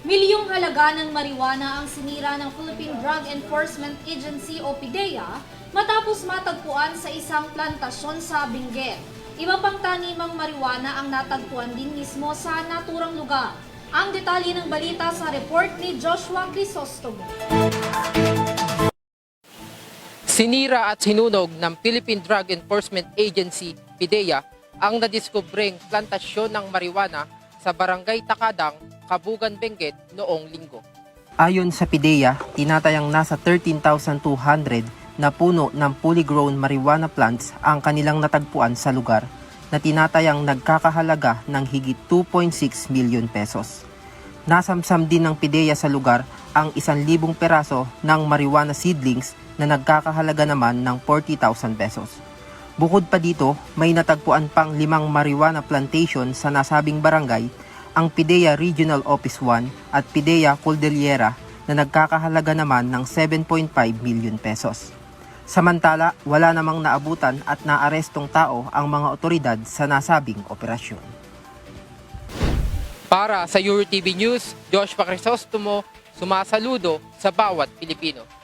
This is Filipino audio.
Milyong halaga ng marijuana ang sinira ng Philippine Drug Enforcement Agency o PIDEA matapos matagpuan sa isang plantasyon sa Benguet. Iba pang tanimang marijuana ang natagpuan din mismo sa naturang lugar. Ang detalye ng balita sa report ni Joshua Crisostomo. Sinira at sinunog ng Philippine Drug Enforcement Agency, PIDEA, ang nadiskubreng plantasyon ng marijuana sa Barangay Takadang, Kabugan, Benguet noong linggo. Ayon sa PIDEA, tinatayang nasa 13,200 na puno ng fully grown marijuana plants ang kanilang natagpuan sa lugar na tinatayang nagkakahalaga ng higit 2.6 milyon pesos. Nasamsam din ng PIDEA sa lugar ang 1,000 peraso ng marijuana seedlings na nagkakahalaga naman ng 40,000 pesos. Bukod pa dito, may natagpuan pang limang marijuana plantation sa nasabing barangay, ang PIDEA Regional Office 1 at PIDEA Cordillera na nagkakahalaga naman ng 7.5 million pesos. Samantala, wala namang naabutan at naarestong tao ang mga otoridad sa nasabing operasyon. Para sa EuroTV News, Josh Pacrisostomo, sumasaludo sa bawat Pilipino.